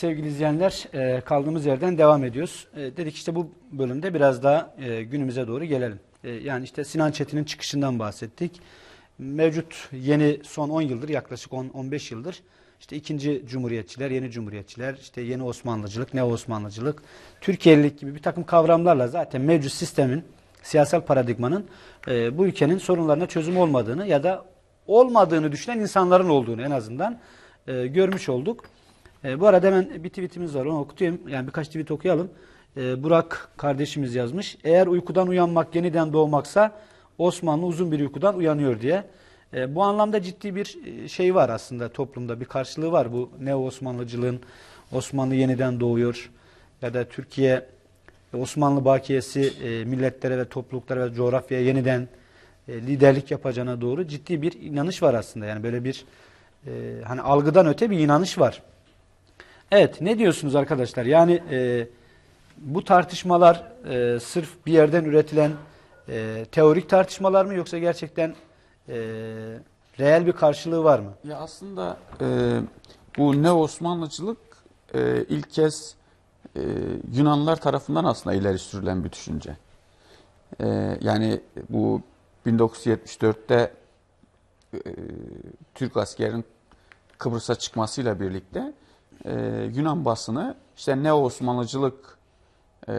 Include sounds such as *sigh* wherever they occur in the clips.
Sevgili izleyenler e, kaldığımız yerden devam ediyoruz. E, dedik işte bu bölümde biraz daha e, günümüze doğru gelelim. E, yani işte Sinan Çetin'in çıkışından bahsettik. Mevcut yeni son 10 yıldır yaklaşık 10-15 yıldır işte ikinci cumhuriyetçiler, yeni cumhuriyetçiler, işte yeni Osmanlıcılık, neo Osmanlıcılık, Türkiye'lilik gibi bir takım kavramlarla zaten mevcut sistemin, siyasal paradigmanın e, bu ülkenin sorunlarına çözüm olmadığını ya da olmadığını düşünen insanların olduğunu en azından e, görmüş olduk. E, bu arada hemen bir tweetimiz var onu okutayım. Yani birkaç tweet okuyalım. E, Burak kardeşimiz yazmış. Eğer uykudan uyanmak yeniden doğmaksa Osmanlı uzun bir uykudan uyanıyor diye. E, bu anlamda ciddi bir e, şey var aslında toplumda bir karşılığı var bu neo Osmanlıcılığın Osmanlı yeniden doğuyor ya da Türkiye Osmanlı bakiyesi e, milletlere ve topluluklara ve coğrafyaya yeniden e, liderlik yapacağına doğru ciddi bir inanış var aslında. Yani böyle bir e, hani algıdan öte bir inanış var. Evet ne diyorsunuz arkadaşlar? Yani e, bu tartışmalar e, sırf bir yerden üretilen e, teorik tartışmalar mı yoksa gerçekten e, reel bir karşılığı var mı? Ya aslında e, bu ne Osmanlıcılık e, ilk kez e, Yunanlılar tarafından aslında ileri sürülen bir düşünce. E, yani bu 1974'te e, Türk askerinin Kıbrıs'a çıkmasıyla birlikte e, Yunan basını işte ne Osmanlıcılık e,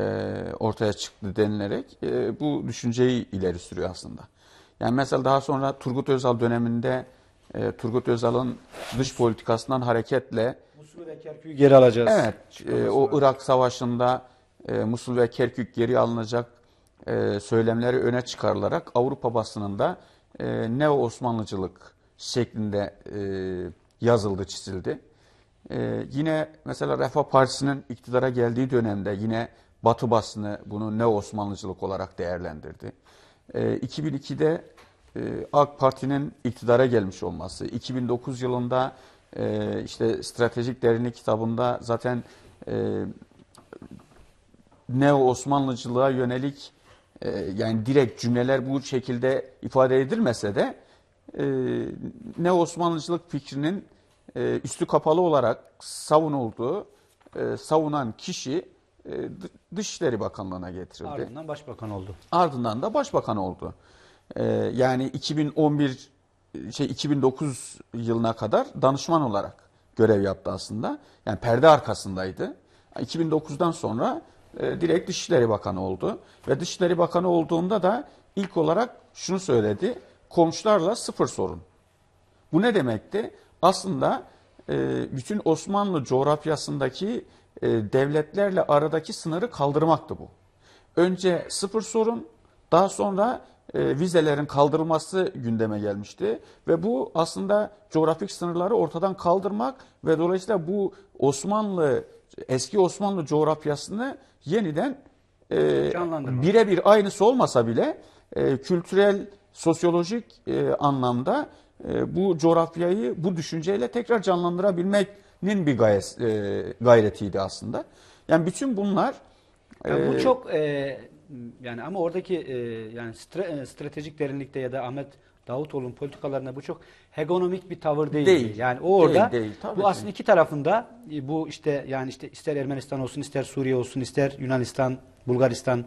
ortaya çıktı denilerek e, bu düşünceyi ileri sürüyor aslında. Yani mesela daha sonra Turgut Özal döneminde e, Turgut Özal'ın dış politikasından hareketle Musul ve Kerkük'ü geri alacağız. Evet, e, o Irak Savaşı'nda e, Musul ve Kerkük geri alınacak e, söylemleri öne çıkarılarak Avrupa basınında e, neo Osmanlıcılık şeklinde e, yazıldı, çizildi. E, yine mesela Refah Partisi'nin iktidara geldiği dönemde yine Batı basını bunu neo Osmanlıcılık olarak değerlendirdi. E, 2002'de e, AK Parti'nin iktidara gelmiş olması, 2009 yılında e, işte Stratejik Derinlik kitabında zaten e, neo Osmanlıcılığa yönelik e, yani direkt cümleler bu şekilde ifade edilmese de e, neo Osmanlıcılık fikrinin e, üstü kapalı olarak savunulduğu, e, savunan kişi e, Dışişleri Bakanlığı'na getirildi. Ardından başbakan oldu. Ardından da başbakan oldu. E, yani 2011 şey 2009 yılına kadar danışman olarak görev yaptı aslında. Yani perde arkasındaydı. 2009'dan sonra e, direkt Dışişleri Bakanı oldu. Ve Dışişleri Bakanı olduğunda da ilk olarak şunu söyledi. Komşularla sıfır sorun. Bu ne demekti? Aslında e, bütün Osmanlı coğrafyasındaki e, devletlerle aradaki sınırı kaldırmaktı bu. Önce sıfır sorun, daha sonra e, vizelerin kaldırılması gündeme gelmişti. Ve bu aslında coğrafik sınırları ortadan kaldırmak ve dolayısıyla bu Osmanlı, eski Osmanlı coğrafyasını yeniden birebir aynısı olmasa bile kültürel, sosyolojik e, anlamda e, bu coğrafyayı bu düşünceyle tekrar canlandırabilmenin bir gayet, e, gayretiydi aslında. Yani bütün bunlar... Yani bu e, çok... E, yani ama oradaki e, yani stre, stratejik derinlikte ya da Ahmet Davutoğlu'nun politikalarında bu çok hegemonik bir tavır değil. Değil. Yani o orada değil, değil, tabii bu aslında iki tarafında e, bu işte yani işte ister Ermenistan olsun, ister Suriye olsun, ister Yunanistan, Bulgaristan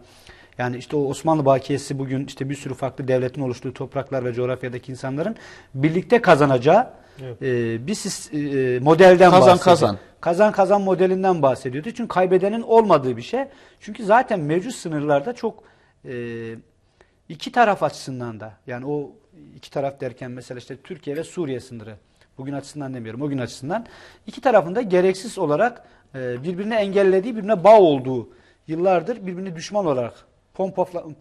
yani işte o Osmanlı bakiyesi bugün işte bir sürü farklı devletin oluştuğu topraklar ve coğrafyadaki insanların birlikte kazanacağı evet. e, bir e, modelden kazan, bahsediyor. Kazan kazan kazan modelinden bahsediyordu. Çünkü kaybedenin olmadığı bir şey. Çünkü zaten mevcut sınırlarda çok e, iki taraf açısından da yani o iki taraf derken mesela işte Türkiye ve Suriye sınırı bugün açısından demiyorum o gün açısından iki tarafında gereksiz olarak e, birbirine engellediği birbirine bağ olduğu yıllardır birbirine düşman olarak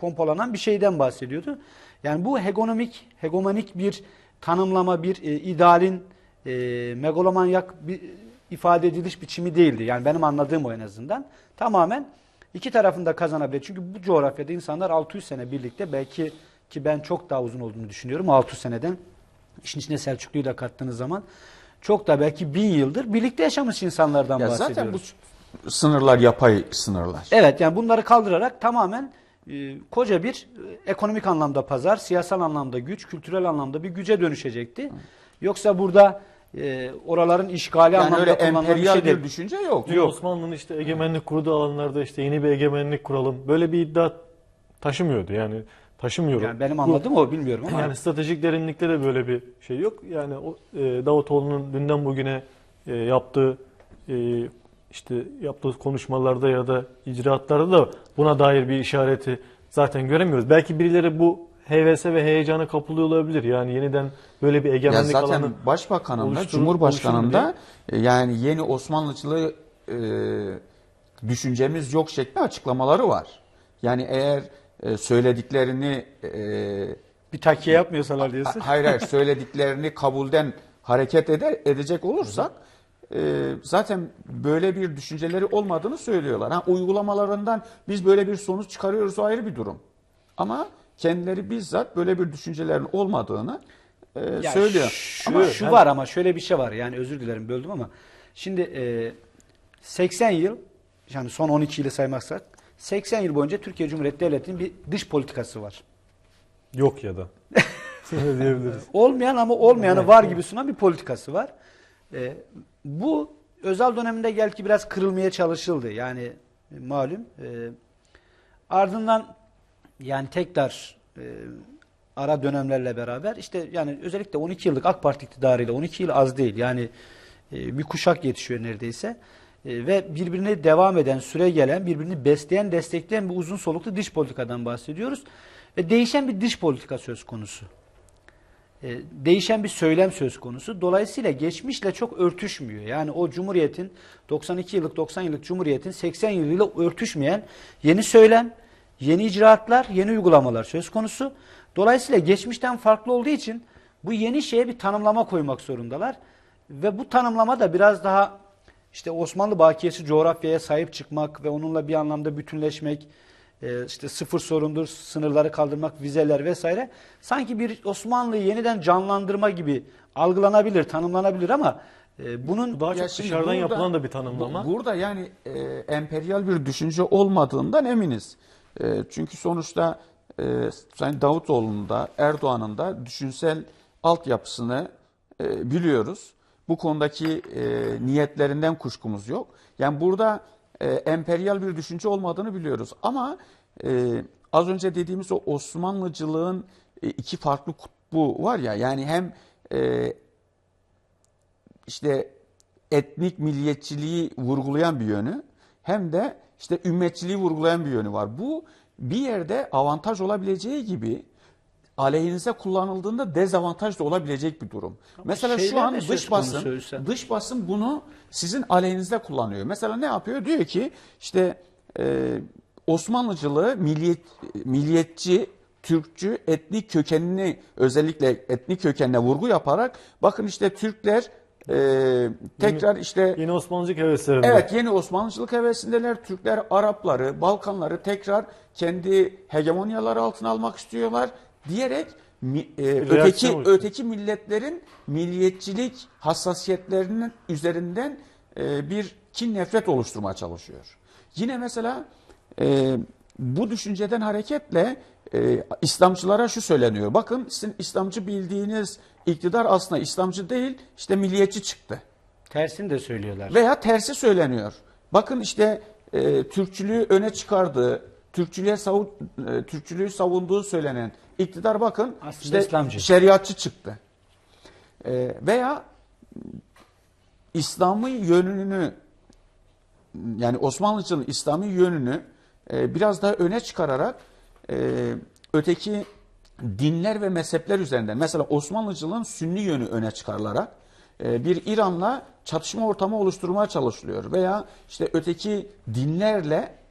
pompalanan bir şeyden bahsediyordu. Yani bu hegemonik, hegemonik bir tanımlama, bir e, idealin e, megalomanyak bir ifade ediliş biçimi değildi. Yani benim anladığım o en azından. Tamamen iki tarafında kazanabilir. Çünkü bu coğrafyada insanlar 600 sene birlikte belki ki ben çok daha uzun olduğunu düşünüyorum 600 seneden. İşin içine Selçuklu'yu da kattığınız zaman çok da belki bin yıldır birlikte yaşamış insanlardan ya bahsediyoruz. Zaten bu sınırlar yapay sınırlar. Evet yani bunları kaldırarak tamamen e, koca bir e, ekonomik anlamda pazar, siyasal anlamda güç, kültürel anlamda bir güce dönüşecekti. Yoksa burada e, oraların işgali Yani anlamında öyle kullanılan bir emperyal şey bir değil. düşünce yok. Dün Osmanlı'nın işte egemenlik kurduğu alanlarda işte yeni bir egemenlik kuralım. Böyle bir iddia taşımıyordu yani taşımıyorum. Yani benim Bu- anladığım o bilmiyorum ama Yani stratejik derinlikte de böyle bir şey yok. Yani o e, Davutoğlu'nun dünden bugüne e, yaptığı e, işte yaptığı konuşmalarda ya da icraatlarda da buna dair bir işareti zaten göremiyoruz. Belki birileri bu hevese ve heyecana kapılıyor olabilir. Yani yeniden böyle bir Ya egemenlik zaten alanı başbakanında, cumhurbaşkanında yani yeni Osmanlıcılığı e, düşüncemiz yok şekli açıklamaları var. Yani eğer e, söylediklerini e, bir takiye yapmıyorsalar diyorsun. hayır hayır söylediklerini kabulden hareket eder, edecek olursak e, zaten böyle bir düşünceleri olmadığını söylüyorlar. Ha, uygulamalarından biz böyle bir sonuç çıkarıyoruz o ayrı bir durum. Ama kendileri bizzat böyle bir düşüncelerin olmadığını e, Ya söylüyor. Şu, Ama şu var ama şöyle bir şey var. Yani özür dilerim böldüm ama şimdi e, 80 yıl yani son 12 yılı saymazsak 80 yıl boyunca Türkiye Cumhuriyeti Devleti'nin bir dış politikası var. yok ya da. *laughs* Diyebiliriz. Olmayan ama olmayanı var gibi sunan bir politikası var. E, bu özel döneminde belki biraz kırılmaya çalışıldı. Yani e, malum. E, ardından yani tekrar e, ara dönemlerle beraber işte yani özellikle 12 yıllık AK Parti iktidarıyla 12 yıl az değil. Yani e, bir kuşak yetişiyor neredeyse. E, ve birbirine devam eden, süre gelen, birbirini besleyen, destekleyen bir uzun soluklu dış politikadan bahsediyoruz. Ve değişen bir dış politika söz konusu. E, değişen bir söylem söz konusu. Dolayısıyla geçmişle çok örtüşmüyor. Yani o Cumhuriyet'in 92 yıllık 90 yıllık Cumhuriyet'in 80 yılıyla örtüşmeyen yeni söylem, yeni icraatlar, yeni uygulamalar söz konusu. Dolayısıyla geçmişten farklı olduğu için bu yeni şeye bir tanımlama koymak zorundalar. Ve bu tanımlama da biraz daha işte Osmanlı bakiyesi coğrafyaya sahip çıkmak ve onunla bir anlamda bütünleşmek, e, işte sıfır sorundur, sınırları kaldırmak, vizeler vesaire. Sanki bir Osmanlı'yı yeniden canlandırma gibi algılanabilir, tanımlanabilir ama e, bunun Daha çok dışarıdan burada- yapılan da bir tanımlama. Bu- Burada yani e, emperyal bir düşünce olmadığından eminiz. E, çünkü sonuçta e, Sayın Davutoğlu'nun da Erdoğan'ın da düşünsel altyapısını e, biliyoruz. Bu konudaki e, niyetlerinden kuşkumuz yok. Yani burada e, emperyal bir düşünce olmadığını biliyoruz. Ama e, az önce dediğimiz o Osmanlıcılığın e, iki farklı kutbu var ya yani hem e, işte etnik milliyetçiliği vurgulayan bir yönü hem de işte ümmetçiliği vurgulayan bir yönü var. Bu bir yerde avantaj olabileceği gibi aleyhinize kullanıldığında dezavantaj da olabilecek bir durum. Mesela şu an dış basın dış basın bunu sizin aleyhinize kullanıyor. Mesela ne yapıyor? Diyor ki işte e, Osmanlıcılığı milliyet, milliyetçi, Türkçü, etnik kökenini özellikle etnik kökenine vurgu yaparak bakın işte Türkler e, tekrar işte Yeni Osmanlıcık heveslerinde. Evet yeni Osmanlıcılık hevesindeler. Türkler Arapları, Balkanları tekrar kendi hegemonyaları altına almak istiyorlar diyerek e, öteki oluştu. öteki milletlerin milliyetçilik hassasiyetlerinin üzerinden e, bir kin nefret oluşturmaya çalışıyor. Yine mesela e, bu düşünceden hareketle e, İslamcılara şu söyleniyor. Bakın sizin İslamcı bildiğiniz iktidar aslında İslamcı değil, işte milliyetçi çıktı. tersini de söylüyorlar. Veya tersi söyleniyor. Bakın işte e, Türkçülüğü öne çıkardığı, Türkçülüğe savun, e, Türkçülüğü savunduğu söylenen iktidar bakın Aslında işte İslamcı. şeriatçı çıktı. E, veya İslam'ı yönünü yani Osmanlıcılığın İslami yönünü e, biraz daha öne çıkararak e, öteki dinler ve mezhepler üzerinden mesela Osmanlıcılığın Sünni yönü öne çıkarılarak e, bir İran'la çatışma ortamı oluşturmaya çalışılıyor veya işte öteki dinlerle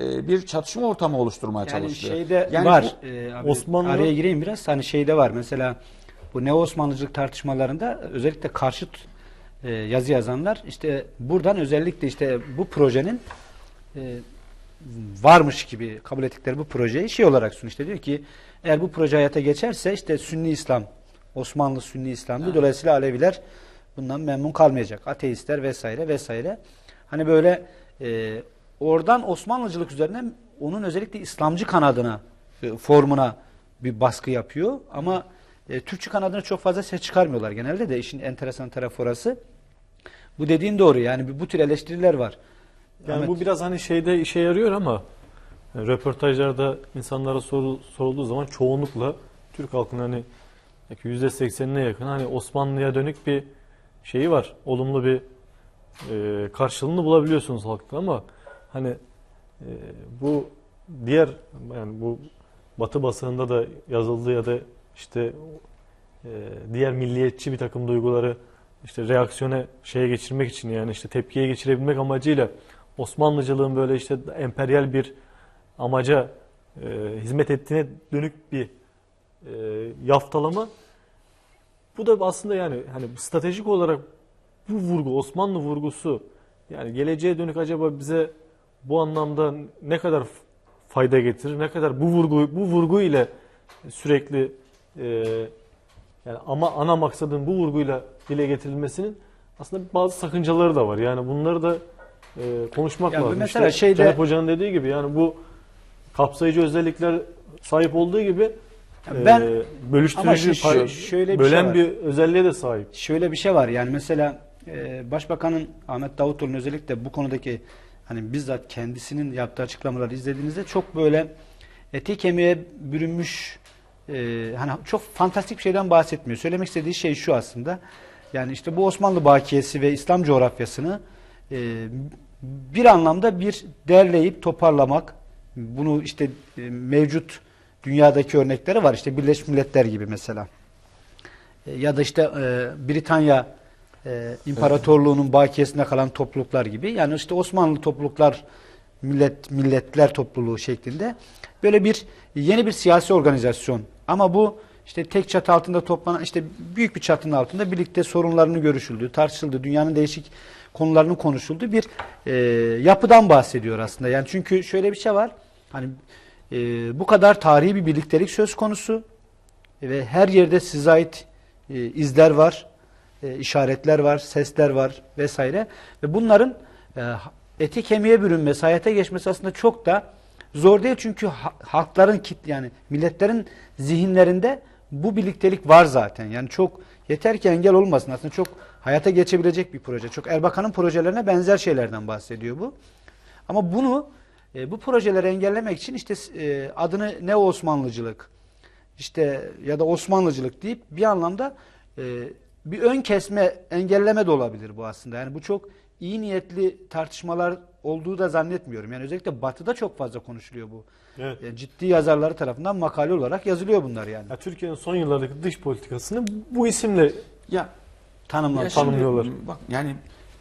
e, bir çatışma ortamı oluşturmaya Yani çalışılıyor. şeyde Yani var. bu- e, abi, Osmanlı- araya gireyim biraz. Hani şeyde var. Mesela bu Neo Osmanlıcılık tartışmalarında özellikle karşıt e, yazı yazanlar işte buradan özellikle işte bu projenin e, varmış gibi kabul ettikleri bu projeyi şey olarak sunuyor. İşte diyor ki eğer bu proje hayata geçerse işte Sünni İslam, Osmanlı Sünni İslam'dı. Dolayısıyla Aleviler bundan memnun kalmayacak. Ateistler vesaire vesaire. Hani böyle e, oradan Osmanlıcılık üzerinden onun özellikle İslamcı kanadına, e, formuna bir baskı yapıyor. Ama e, Türkçü kanadına çok fazla ses çıkarmıyorlar genelde de işin enteresan tarafı orası. Bu dediğin doğru yani bu tür eleştiriler var. Yani Ahmet, bu biraz hani şeyde işe yarıyor ama yani röportajlarda insanlara soru, sorulduğu zaman çoğunlukla Türk halkının hani belki %80'ine yakın hani Osmanlı'ya dönük bir şeyi var. Olumlu bir e, karşılığını bulabiliyorsunuz halkta ama hani e, bu diğer yani bu Batı basınında da yazıldı ya da işte e, diğer milliyetçi bir takım duyguları işte reaksiyona şeye geçirmek için yani işte tepkiye geçirebilmek amacıyla Osmanlıcılığın böyle işte emperyal bir amaca e, hizmet ettiğine dönük bir e, yaftalama. Bu da aslında yani hani stratejik olarak bu vurgu Osmanlı vurgusu yani geleceğe dönük acaba bize bu anlamda ne kadar fayda getirir ne kadar bu vurgu bu vurgu ile sürekli e, yani ama ana maksadın bu vurguyla dile getirilmesinin aslında bazı sakıncaları da var. Yani bunları da e, konuşmak Ya bu lazım. mesela işte şeyde- Cenap Hoca'nın dediği gibi yani bu kapsayıcı özellikler sahip olduğu gibi Ya ben- e, bölüştürücü, pay- şöyle bir bölen şey var. bir özelliğe de sahip. Şöyle bir şey var yani mesela e, Başbakanın Ahmet Davutoğlu'nun özellikle bu konudaki hani bizzat kendisinin yaptığı açıklamaları izlediğinizde çok böyle eti kemiğe bürünmüş e, hani çok fantastik bir şeyden bahsetmiyor. Söylemek istediği şey şu aslında. Yani işte bu Osmanlı bakiyesi ve İslam coğrafyasını e, bir anlamda bir derleyip toparlamak bunu işte e, mevcut dünyadaki örnekleri var. İşte Birleşmiş Milletler gibi mesela. E, ya da işte e, Britanya e, İmparatorluğu'nun bakiyesinde kalan topluluklar gibi. Yani işte Osmanlı topluluklar millet milletler topluluğu şeklinde böyle bir yeni bir siyasi organizasyon. Ama bu işte tek çatı altında toplanan işte büyük bir çatının altında birlikte sorunlarını görüşüldüğü, tartışıldığı, dünyanın değişik konularının konuşulduğu bir e, yapıdan bahsediyor aslında. Yani çünkü şöyle bir şey var. Hani e, bu kadar tarihi bir birliktelik söz konusu ve her yerde size ait e, izler var, e, işaretler var, sesler var vesaire ve bunların e, eti kemiğe bürünmesi, hayata geçmesi aslında çok da zor değil çünkü ha- halkların yani milletlerin zihinlerinde bu birliktelik var zaten. Yani çok yeter ki engel olmasın aslında çok hayata geçebilecek bir proje. Çok Erbakan'ın projelerine benzer şeylerden bahsediyor bu. Ama bunu e, bu projeleri engellemek için işte e, adını ne Osmanlıcılık işte ya da Osmanlıcılık deyip bir anlamda e, bir ön kesme, engelleme de olabilir bu aslında. Yani bu çok iyi niyetli tartışmalar olduğu da zannetmiyorum. Yani özellikle Batı'da çok fazla konuşuluyor bu. Evet. Yani ciddi yazarları tarafından makale olarak yazılıyor bunlar yani. Ya Türkiye'nin son yıllardaki dış politikasını bu isimle Ya Tanımlar. Ya şimdi, Tanımlıyorlar. Bak yani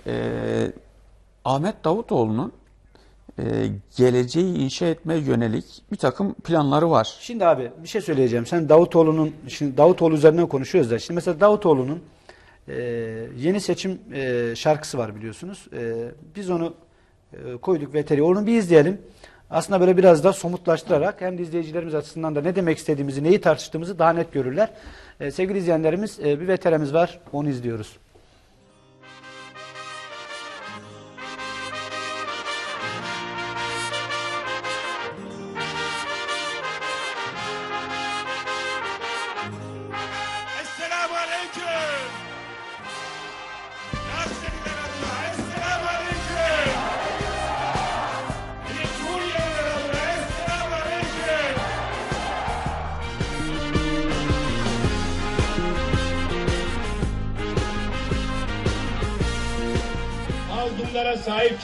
e, Ahmet Davutoğlu'nun e, geleceği inşa etmeye yönelik bir takım planları var. Şimdi abi bir şey söyleyeceğim. Sen Davutoğlu'nun şimdi Davutoğlu üzerinden konuşuyoruz da. Şimdi mesela Davutoğlu'nun e, yeni seçim e, şarkısı var biliyorsunuz. E, biz onu e, koyduk veteri. Onu bir izleyelim. Aslında böyle biraz da somutlaştırarak hem de izleyicilerimiz açısından da ne demek istediğimizi, neyi tartıştığımızı daha net görürler. E, sevgili izleyenlerimiz e, bir veterimiz var. Onu izliyoruz.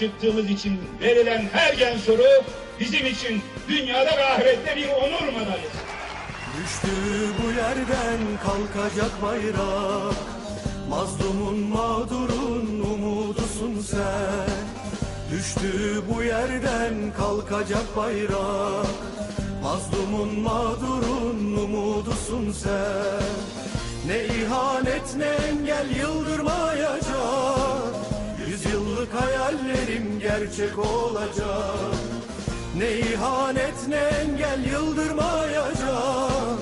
Çıktığımız için verilen her gen soru bizim için dünyada ve ahirette bir onur madalyası. Düştü bu yerden kalkacak bayrak. Mazlumun mağdurun umudusun sen. Düştü bu yerden kalkacak bayrak. Mazlumun mağdurun umudusun sen. Ne ihanet ne engel Yüzyıllık hayallerim gerçek olacak ne ihanet ne engel yıldırmayacak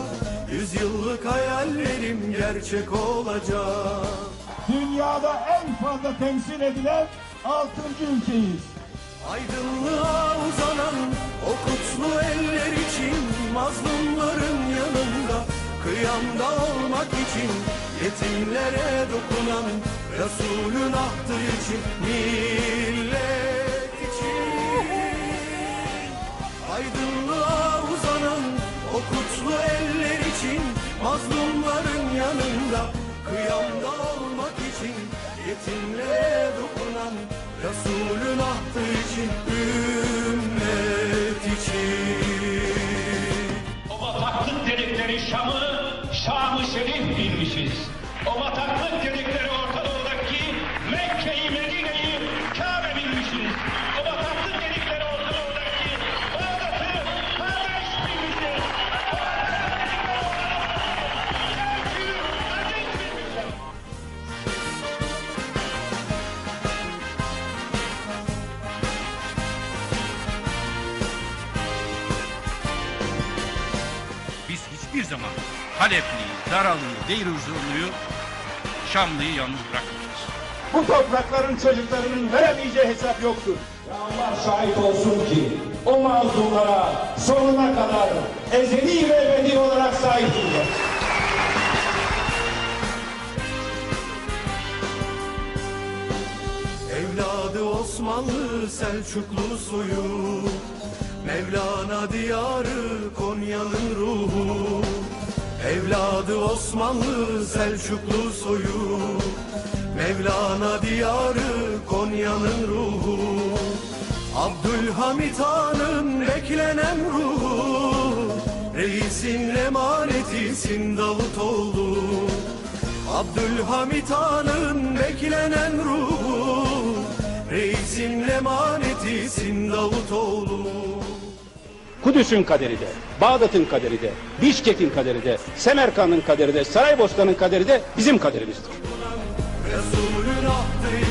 Yüzyıllık hayallerim gerçek olacak Dünyada en fazla temsil edilen 6. ülkeyiz. Aydınlığa uzanan o kutlu eller için Mazlumların Kıyamda olmak için yetimlere dokunan Resulün ahtı için millet için. Aydınlığa uzanan o kutlu eller için Mazlumların yanında kıyamda olmak için Yetimlere dokunan Resulün ahtı için Ümmet için. Şam'ı, Şam-ı Şerif bilmişiz. O bataklık dedikleri Orta Doğu'daki Mekke'yi, Medine'yi, Kabe bilmişiz. Halepli'yi, Daralı'yı, Deir-i-Zurlu'yu, Şamlı'yı yalnız bırakmayacağız. Bu toprakların çocuklarının veremeyeceği hesap yoktur. Ya Allah şahit olsun ki o mazlumlara sonuna kadar ezeli ve ebedi olarak sahip duracağız. Evladı Osmanlı Selçuklu soyu Mevlana diyarı Konya'nın ruhu Evladı Osmanlı Selçuklu soyu. Mevlana diyarı Konya'nın ruhu. Abdülhamit Han'ın beklenen ruhu. Reisin emanetisin Davutoğlu Abdülhamit Han'ın beklenen ruhu. Reisin emanetisin Davutoğlu Kudüs'ün kaderi de, Bağdat'ın kaderi de, Bişkek'in kaderi de, Semerkant'ın kaderi de, Saraybosna'nın kaderi de bizim kaderimizdir. Resulün ahtı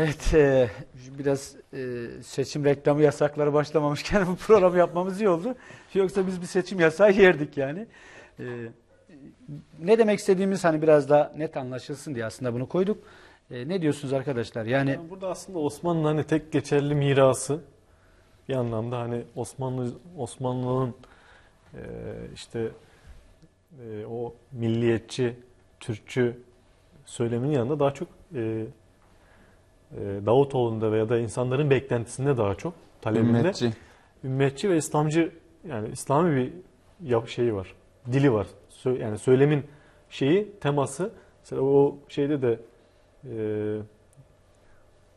Evet, e, biraz e, seçim reklamı yasakları başlamamışken *laughs* bu programı yapmamız iyi oldu. Yoksa biz bir seçim yasağı yerdik yani. E, ne demek istediğimiz hani biraz daha net anlaşılsın diye aslında bunu koyduk. E, ne diyorsunuz arkadaşlar? Yani Yani burada aslında Osmanlı'nın hani tek geçerli mirası bir anlamda hani Osmanlı Osmanlı'nın e, işte e, o milliyetçi, Türkçü söyleminin yanında daha çok e, Davutoğlu'nda veya da insanların beklentisinde daha çok talebinde Ümmetçi. ümmetçi ve İslamcı yani İslami bir yap şeyi var. Dili var. Sö- yani söylemin şeyi, teması. Mesela o şeyde de e,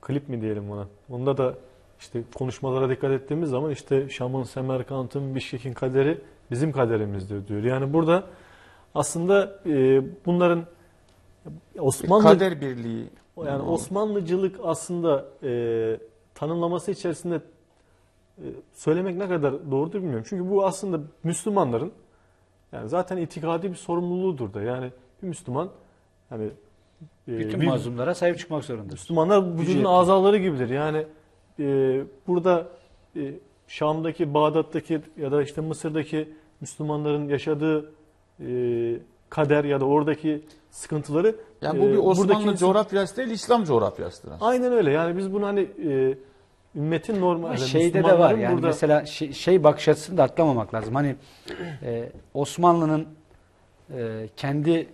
klip mi diyelim ona. Onda da işte konuşmalara dikkat ettiğimiz zaman işte Şam'ın, Semerkant'ın, Bişkek'in kaderi bizim kaderimizdir diyor. Yani burada aslında e, bunların Osmanlı Kader birliği. Yani Osmanlıcılık aslında e, tanımlaması içerisinde e, söylemek ne kadar doğrudur bilmiyorum. Çünkü bu aslında Müslümanların yani zaten itikadi bir sorumluluğudur da. Yani bir Müslüman yani e, bütün bir- mazlumlara sahip çıkmak zorunda. Müslümanlar vücudun azaları gibidir. Yani e, burada e, Şam'daki, Bağdat'taki ya da işte Mısır'daki Müslümanların yaşadığı e, kader ya da oradaki sıkıntıları Yani bu e, bir Osmanlı buradaki- coğrafyası değil, İslam coğrafyasıdır. Aynen öyle. Yani biz bunu hani e, ümmetin normal şeyde de var yani burada mesela şey, şey bakış açısını da atlamamak lazım. Hani e, Osmanlı'nın e, kendi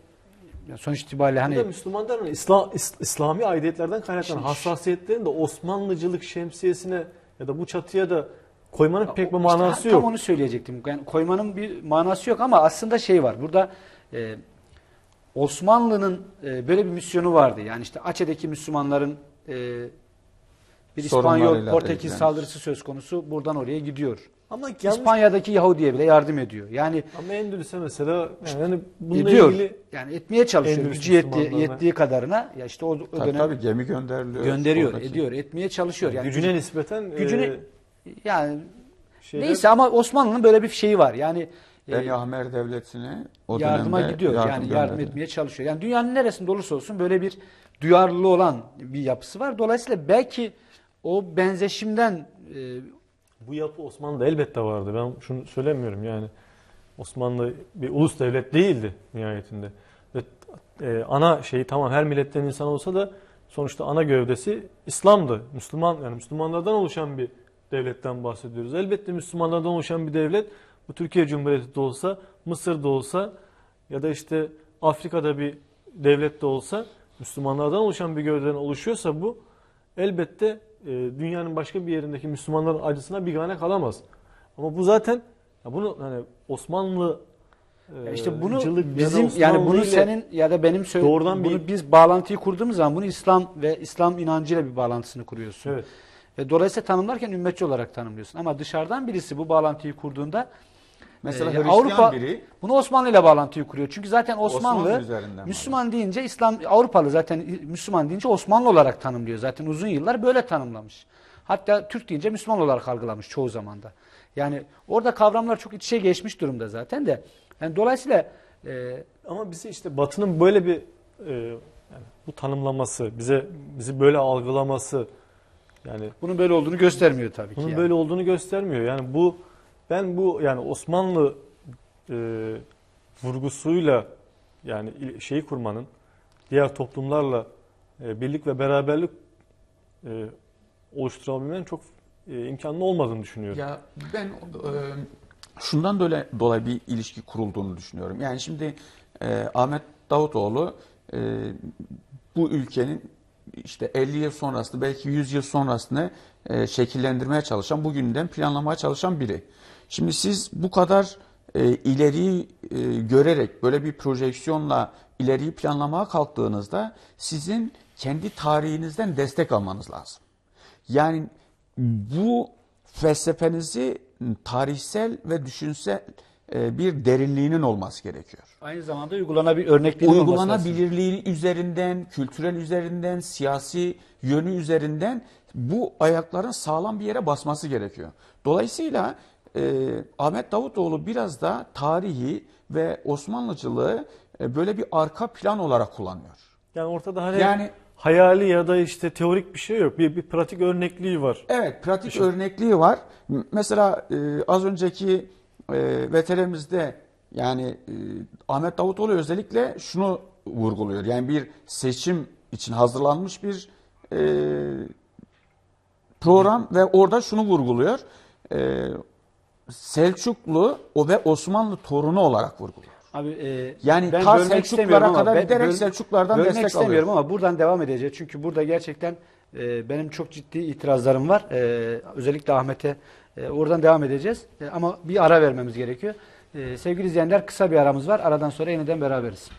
sonuç itibariyle Hani, Müslümanların İslam, İs- İslami aidiyetlerden kaynaklanan hassasiyetlerin de Osmanlıcılık şemsiyesine ya da bu çatıya da koymanın pek bir manası işte yok. Tam onu söyleyecektim. Yani koymanın bir manası yok ama aslında şey var. Burada e, Osmanlı'nın e, böyle bir misyonu vardı. Yani işte Aceh'deki Müslümanların e, bir İspanyol, Portekiz saldırısı söz konusu. Buradan oraya gidiyor. Ama yanlış İspanya'daki Yahudi'ye bile yardım ediyor. Yani Ama Endülüs'e mesela yani bununla ediyor. ilgili Yani etmeye çalışıyor. Endülüs Gücü yetti, yettiği kadarına. Ya işte o, o Tabii, dönem tabii gemi gönderiliyor. gönderiyor, Oradaki- ediyor, etmeye çalışıyor. Yani gücüne nispeten gücüne e, yani şeyler- neyse ama Osmanlı'nın böyle bir şeyi var. Yani Beni Ahmer Devleti'ne o yardıma dönemde gidiyor. yardım yani yardım gönderdi. etmeye çalışıyor. Yani dünyanın neresinde olursa olsun böyle bir duyarlılığı olan bir yapısı var. Dolayısıyla belki o benzeşimden e, Bu yapı Osmanlı'da elbette vardı. Ben şunu söylemiyorum yani. Osmanlı bir ulus devlet değildi nihayetinde. Ve e, ana şeyi tamam her milletten insan olsa da sonuçta ana gövdesi İslam'dı. Müslüman yani Müslümanlardan oluşan bir devletten bahsediyoruz. Elbette Müslümanlardan oluşan bir devlet bu Türkiye Cumhuriyeti de olsa, Mısır'da olsa ya da işte Afrika'da bir devlet de olsa Müslümanlardan oluşan bir gövdeden oluşuyorsa bu elbette e, dünyanın başka bir yerindeki Müslümanların acısına bigane kalamaz. Ama bu zaten ya bunu hani Osmanlı e, ya işte bunu cılık ya da bizim yani Osmanlı bunu senin ya da benim söyle doğrudan bunu bir- biz bağlantıyı kurduğumuz zaman bunu İslam ve İslam inancıyla bir bağlantısını kuruyorsun. Evet. Ve dolayısıyla tanımlarken ümmetçi olarak tanımlıyorsun. Ama dışarıdan birisi bu bağlantıyı kurduğunda Mesela e, Hristiyan Avrupa biri bunu Osmanlı ile bağlantıyı kuruyor. Çünkü zaten Osmanlı, Osmanlı Müslüman deyince İslam Avrupalı zaten Müslüman deyince Osmanlı olarak tanımlıyor. Zaten uzun yıllar böyle tanımlamış. Hatta Türk deyince Müslüman olarak algılamış çoğu zamanda. Yani orada kavramlar çok iç içe geçmiş durumda zaten de. Yani dolayısıyla e, Ama bizi işte Batı'nın böyle bir e, yani bu tanımlaması, bize bizi böyle algılaması yani bunun böyle olduğunu göstermiyor tabii ki. bunun yani. böyle olduğunu göstermiyor. Yani bu ben bu yani Osmanlı e, vurgusuyla yani şeyi kurmanın diğer toplumlarla e, birlik ve beraberlik e, oluşturabilmenin çok e, imkanlı olmadığını düşünüyorum. Ya ben e, şundan dolayı, dolayı bir ilişki kurulduğunu düşünüyorum. Yani şimdi e, Ahmet Davutoğlu e, bu ülkenin işte 50 yıl sonrasını belki 100 yıl sonrasını e, şekillendirmeye çalışan, bugünden planlamaya çalışan biri. Şimdi siz bu kadar e, ileriyi e, görerek böyle bir projeksiyonla ileriyi planlamaya kalktığınızda sizin kendi tarihinizden destek almanız lazım. Yani bu felsefenizi tarihsel ve düşünsel bir derinliğinin olması gerekiyor. Aynı zamanda uygulanabilir örneklerin olması lazım. Uygulanabilirliği üzerinden, kültürel üzerinden, siyasi yönü üzerinden bu ayakların sağlam bir yere basması gerekiyor. Dolayısıyla e, Ahmet Davutoğlu biraz da tarihi ve Osmanlıcılığı e, böyle bir arka plan olarak kullanıyor. Yani ortada hani Yani hayali ya da işte teorik bir şey yok. Bir, bir pratik örnekliği var. Evet, pratik örnekliği var. Mesela e, az önceki e, veterimizde yani e, Ahmet Davutoğlu özellikle şunu vurguluyor. Yani bir seçim için hazırlanmış bir e, program ve orada şunu vurguluyor. E, Selçuklu o ve Osmanlı torunu olarak vurguluyor. Abi, e, Yani ben ta istemiyorum ama kadar ben giderek böl- Selçuklulardan bölmek destek istemiyorum alıyor. ama buradan devam edeceğiz. Çünkü burada gerçekten e, benim çok ciddi itirazlarım var. E, özellikle Ahmet'e. E, oradan devam edeceğiz. E, ama bir ara vermemiz gerekiyor. E, sevgili izleyenler kısa bir aramız var. Aradan sonra yeniden beraberiz.